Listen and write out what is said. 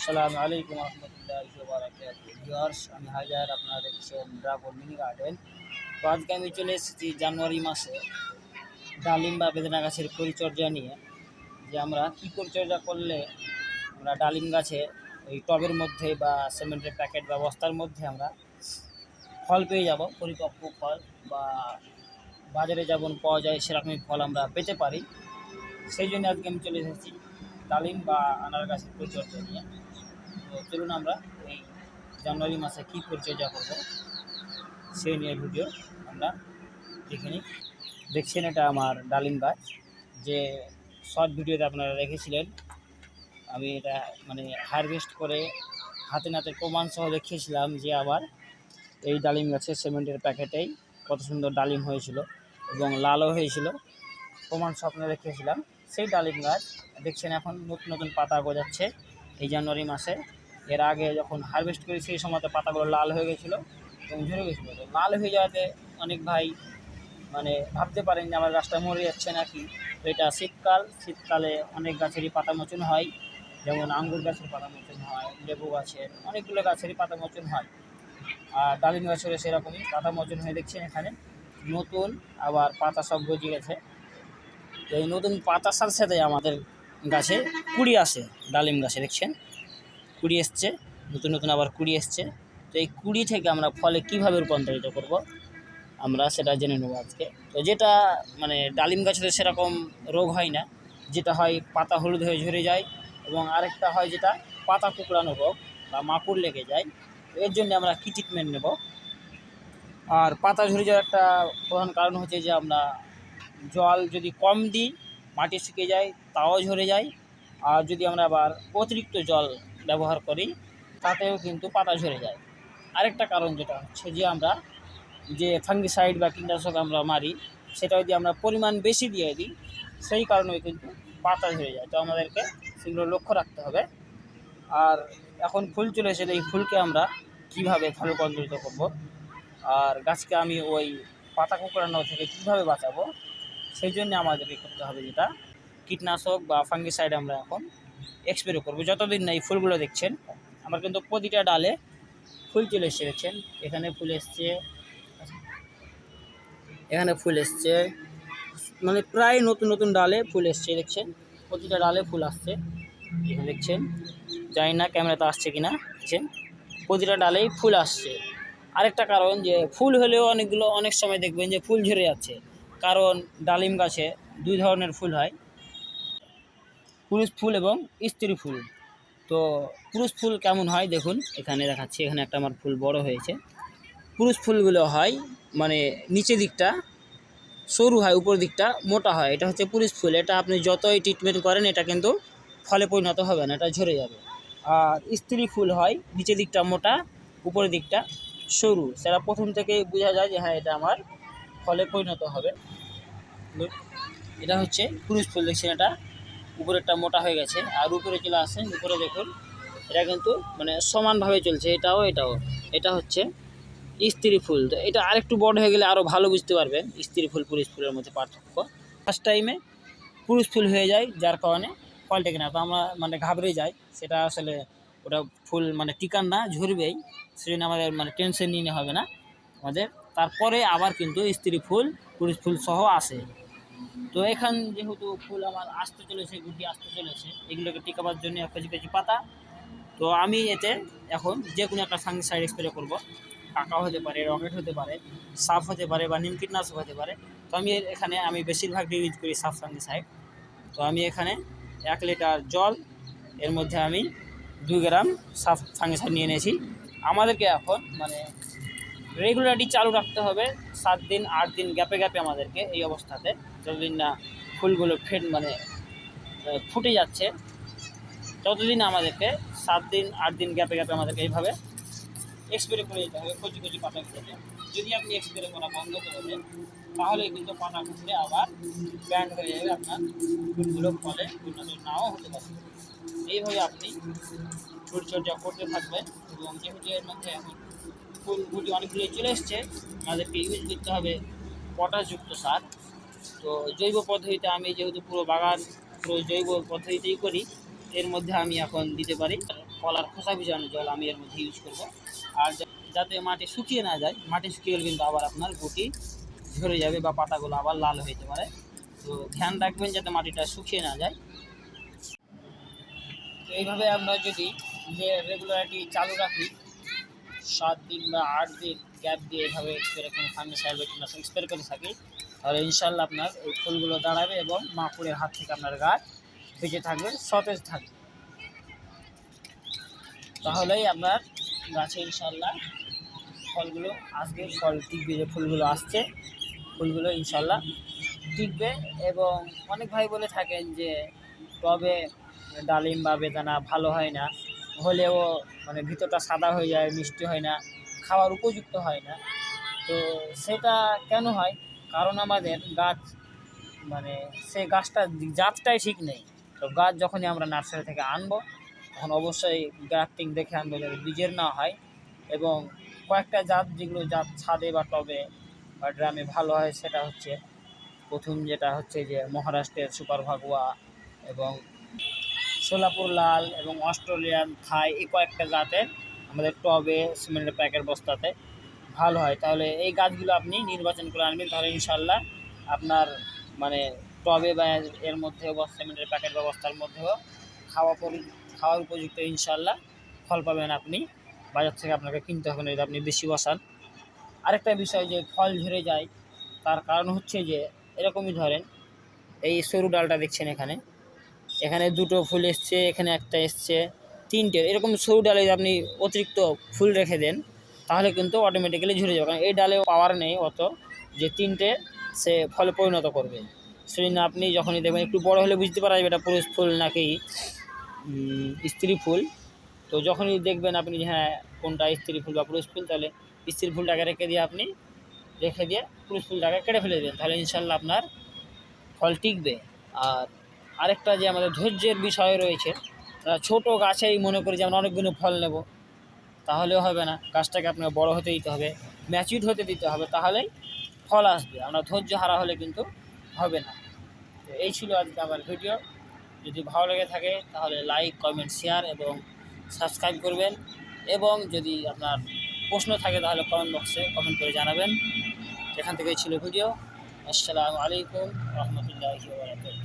আসসালামু আলাইকুম রহমতুল্লাহ আমি হাজার আপনারা দেখছেন ড্রাগন মিনি গার্ডেন। তো আজকে আমি চলে এসেছি জানুয়ারি মাসে ডালিম বা বেদনা গাছের পরিচর্যা নিয়ে, যে আমরা কী পরিচর্যা করলে আমরা ডালিম গাছে ওই টবের মধ্যে বা সিমেন্টের প্যাকেট বা বস্তার মধ্যে আমরা ফল পেয়ে যাব, পরিপক্ক ফল বা বাজারে যেমন পাওয়া যায় সেরকমই ফল আমরা পেতে পারি। সেই জন্য আজকে আমি চলে এসেছি ডালিম বা আনার গাছের পরিচর্যা নিয়ে। চলুন আমরা এই জানুয়ারি মাসে কী পরিচর্যা করব সেই নিয়ে ভিডিও আমরা দেখে নিই। দেখছেন এটা আমার ডালিম গাছ যে শর্ট ভিডিওতে আপনারা রেখেছিলেন আমি এটা মানে হারভেস্ট করে হাতে নাতে প্রমাণ সহ দেখিয়েছিলাম যে আবার এই ডালিম গাছের সিমেন্টের প্যাকেটেই কত সুন্দর ডালিম হয়েছিল এবং লালও হয়েছিল। প্রমাণ স্বপ্নে রেখেছিলাম সেই ডালিম গাছ দেখছেন এখন নতুন নতুন পাতা গজাচ্ছে এই জানুয়ারি মাসে। এর আগে যখন হারভেস্ট করি, সেই সময়তে পাতাগুলো লাল হয়ে গেছিল এবং ঝরে গেছিল। লাল হয়ে যাওয়াতে অনেক ভাই মানে ভাবতে পারেন যে আমার গাছটা মরে যাচ্ছে নাকি। তো এটা শীতকাল, শীতকালে অনেক গাছেরই পাতা মোচন হয়। যেমন আঙ্গুর গাছের পাতা মোচন হয়, লেবু গাছের অনেকগুলো গাছেরই পাতা মোচন হয়। আর ডালিম গাছেরও সেরকমই পাতা মোচন হয়ে, দেখছেন এখানে। নতুন আবার পাতা সব গজে গেছে। তো এই নতুন পাতার সাথে সাথে আমাদের গাছে কুড়ি আসে, ডালিম গাছে, দেখছেন? কুড়ি এসছে, নতুন নতুন আবার কুড়ি এসছে। তো এই কুড়ি থেকে আমরা ফলে কীভাবে রূপান্তরিত করব, আমরা সেটা জেনে নেব আজকে। তো যেটা মানে ডালিম গাছে সেরকম রোগ হয় না, যেটা হয় পাতা হলুদ হয়ে ঝরে যায় এবং আরেকটা হয় যেটা পাতা কুকড়ানো রোগ বা মাকুড় লেগে যায়। এর জন্য আমরা কী ট্রিটমেন্ট নেব? আর পাতা ঝরে যাওয়ার একটা প্রধান কারণ হচ্ছে যে আমরা জল যদি কম দিই, মাটি শুকিয়ে যায়, তাও ঝরে যায়। আর যদি আমরা আবার অতিরিক্ত জল ব্যবহার করি, তাতেও কিন্তু পাতা ঝরে যায়। আরেকটা কারণ যেটা হচ্ছে যে আমরা যে ফাঙ্গিসাইড বা কীটনাশক আমরা মারি সেটা যদি আমরা পরিমাণ বেশি দিয়ে দিই, সেই কারণেও কিন্তু পাতা ঝরে যায়। তো আমাদেরকে সেগুলো লক্ষ্য রাখতে হবে। আর এখন ফুল চলে এসেছে এই ফুলকে আমরা কীভাবে ফল রূপান্তরিত করব, আর গাছকে আমি ওই পাতা কুকড়ানো থেকে কীভাবে বাঁচাবো, সেই জন্য আমাদেরকে করতে হবে যেটা কীটনাশক বা ফাঙ্গিসাইড আমরা এখন এক্সপেরি করব। যতদিন না এই ফুলগুলো দেখছেন, আমার কিন্তু প্রতিটা ডালে ফুল চলে এসছে, দেখছেন? এখানে ফুল এসছে, এখানে ফুল এসছে মানে প্রায় নতুন নতুন ডালে ফুল এসছে, দেখছেন? প্রতিটা ডালে ফুল আসছে, এখানে দেখছেন? জানি না ক্যামেরাতে আসছে কিনা, দেখছেন? প্রতিটা ডালেই ফুল আসছে। আরেকটা কারণ যে ফুল হলেও অনেকগুলো, অনেক সময় দেখবেন যে ফুল ঝরে যাচ্ছে। কারণ ডালিম গাছে দুই ধরনের ফুল হয়। পুরুষ ফুল এবং স্ত্রী ফুল। তো পুরুষ ফুল কেমন হয় দেখুন, এখানে দেখাচ্ছি, এখানে একটা আমার ফুল বড় হয়েছে। পুরুষ ফুলগুলো হয় মানে নিচে দিকটা, সরু হয়, উপর দিকটা মোটা হয়, এটা হচ্ছে পুরুষ ফুল। এটা আপনি যতই ট্রিটমেন্ট করেন, এটা কিন্তু ফলে পরিণত হবে না, এটা ঝরে যাবে। আর স্ত্রী ফুল হয় নিচের দিকটা মোটা উপরের দিকটা সরু। সেটা প্রথম থেকেই বোঝা যায় যে হ্যাঁ এটা আমার ফলে পরিণত হবে। এটা হচ্ছে পুরুষ ফুল, দেখছেন এটা? উপরেরটা মোটা হয়ে গেছে, আর উপরে চলে আসেন, উপরে দেখুন, এটা কিন্তু মানে সমানভাবে চলছে, এটাও এটাও। এটা হচ্ছে স্ত্রী ফুল। তো এটা আরেকটু বড় হয়ে গেলে আরও ভালো বুঝতে পারবেন, স্ত্রী ফুল, পুরুষ ফুলের মধ্যে পার্থক্য। ফার্স্ট টাইমে পুরুষ ফুল হয়ে যায়, যার কারণে ফল টেকে না তো আমরা মানে ঘাবড়ে যাই, সেটা আসলে ওটা ফুল মানে টিকান না, ঝরবেই, সেজন্য আমাদের মানে টেনশন নিয়ে হবে না। আমাদের, তারপরে আবার কিন্তু স্ত্রী ফুল, পুরুষ ফুল সহ আসে। তো এখান যেহেতু ফুল আমার আসতে চলেছে, গুটি আসতে চলেছে, এগুলোকে টিকাবার জন্য কেজি কেজি পাতা। তো আমি এতে এখন যে কোনো একটা ফাঙ্গিসাইড স্প্রে করব। কাকাও হতে পারে রকেট হতে পারে, সাফ হতে পারে বা নিম কীটনাশক হতে পারে। তো আমি এখানে আমি বেশিরভাগ ইউজ করি সাফ ফাঙ্গিসাইড তো আমি এখানে এক লিটার জল, এর মধ্যে আমি দুই গ্রাম সাফ ফাঙ্গিসাইড নিয়ে নিয়েছি। আমাদেরকে এখন মানে রেগুলারলি চালু রাখতে হবে। সাত দিন, আট দিন গ্যাপে গ্যাপে আমাদেরকে এই অবস্থাতে যতদিন না ফুলগুলো ফেট মানে ফুটে যাচ্ছে, ততদিন আমাদেরকে সাত দিন, আট দিন গ্যাপে গ্যাপে আমাদেরকে এইভাবে এক্সপ্রে করে দিতে হবে, কচি কচি পাতা পাতাগুলোতে যদি আপনি এক্সপ্রে করা বন্ধ করে দেন, তাহলে কিন্তু পাতা ফুটলে আবার ব্যান্ড হয়ে যাবে আপনার ফুলগুলো ফলে উন্নত নাও হতে পারে। এইভাবে আপনি পরিচর্যা করতে থাকবেন এবং যেহেতু এর মধ্যে এখন ফুলগুলি অনেকগুলো চলে এসছে। আমাদেরকে ইউজ করতে হবে পটাশযুক্ত সার। তো জৈব পদ্ধতিতে আমি যেহেতু পুরো বাগান, পুরো জৈব পদ্ধতিতেই করি, এর মধ্যে আমি এখন দিতে পারি। কলার খোসা ভিজানো জল আমি এর মধ্যে ইউজ করব। আর যাতে মাটি শুকিয়ে না যায়, মাটি শুকিয়ে গেলে কিন্তু আবার আপনার গুটি ঝরে যাবে বা পাতাগুলো আবার লাল হইতে পারে। তো ধ্যান রাখবেন যাতে মাটিটা শুকিয়ে না যায়। তো এইভাবে আমরা যদি যে রেগুলারিটি চালু রাখি সাত দিন বা আট দিন গ্যাপ দিয়ে এভাবে এরকম ফাঙ্গিসাইড বা কীটনাশক স্প্রে করে থাকি, তাহলে ইনশাল্লাহ আপনার এই ফুলগুলো দাঁড়াবে এবং মাকুড়ের হাত থেকে আপনার গাছ বেঁচে থাকবে, সতেজ থাকবে। তাহলেই আপনার গাছে ইনশাল্লাহ ফলগুলো আসবে, ফল টিকবে যে ফুলগুলো আসছে, ফুলগুলো ইনশাল্লাহ টিকবে এবং অনেক ভাই বলে থাকেন যে টবে ডালিম বা বেদানা ভালো হয় না। হলেও মানে ভিতরটা সাদা হয়ে যায়, মিষ্টি হয় না, খাওয়ার উপযুক্ত হয় না। তো সেটা কেন হয়? কারণ আমাদের গাছ মানে সেই গাছটা জাতটাই ঠিক নেই। তো গাছ যখনই আমরা নার্সারি থেকে আনব, তখন অবশ্যই গ্রাফটিং দেখে আনব যাতে বীজের না হয় এবং কয়েকটা জাত যেগুলো জাত ছাদে বা টবে বা ড্রামে ভালো হয়, সেটা হচ্ছে প্রথম যেটা হচ্ছে যে মহারাষ্ট্রের সুপার ভাগুয়া এবং সোলাপুর লাল এবং অস্ট্রেলিয়ান থাই, এই কয়েকটা জাতের আমাদের টবে, সিমেন্টের প্যাকের বস্তাতে ভালো হয়। তাহলে এই গাছগুলো আপনি নির্বাচন করে আনবেন। তাহলে ইনশাল্লাহ আপনার মানে টবে বা এর মধ্যেও বা সিমেন্টের প্যাকেট ব্যবস্থার মধ্যেও খাওয়া খাওয়ার উপযুক্ত ইনশাল্লাহ ফল পাবেন আপনি। বাজার থেকে আপনাকে কিনতে হবে না যদি আপনি বেশি বসান। আরেকটা বিষয় যে ফল ঝরে যায়, তার কারণ হচ্ছে যে এরকমই ধরেন, এই সরু ডালটা দেখছেন এখানে। এখানে দুটো ফুল এসছে, এখানে একটা এসছে, তিনটে। এরকম সরু ডালে আপনি অতিরিক্ত ফুল রেখে দেন, তাহলে কিন্তু অটোমেটিক্যালি ঝরে যাবে। কারণ এই ডালে পাওয়ার নেই অত যে তিনটে সে ফলে পরিণত করবে। সেজন্য আপনি যখনই দেখবেন, একটু বড় হলে বুঝতে পারা যাবে এটা পুরুষ ফুল নাকি স্ত্রী ফুল। তো যখনই দেখবেন আপনি হ্যাঁ কোনটা স্ত্রী ফুল বা পুরুষ ফুল, তাহলে স্ত্রী ফুলটাকে রেখে দিয়ে আপনি রেখে দিয়ে পুরুষ ফুলটাকে কেটে ফেলে দেবেন তাহলে ইনশাল্লাহ আপনার ফল টিকবে। আর আরেকটা যে আমাদের ধৈর্যের বিষয় রয়েছে ছোট গাছেই মনে করি যে আমরা অনেকগুলো ফল নেব। তাহলেও হবে না, গাছটাকে আপনাকে বড় হতে দিতে হবে ম্যাচিউড হতে দিতে হবে, তাহলেই ফল আসবে। আমরা ধৈর্য হারা হলে কিন্তু হবে না। তো এই ছিল আজকে আমার ভিডিও। যদি ভালো লেগে থাকে, তাহলে লাইক, কমেন্ট, শেয়ার এবং সাবস্ক্রাইব করবেন। এবং যদি আপনার প্রশ্ন থাকে, তাহলে কমেন্ট বক্সে কমেন্ট করে জানাবেন। এখান থেকে ছিল ভিডিও। আসসালামু আলাইকুম, রহমতুল্লাহি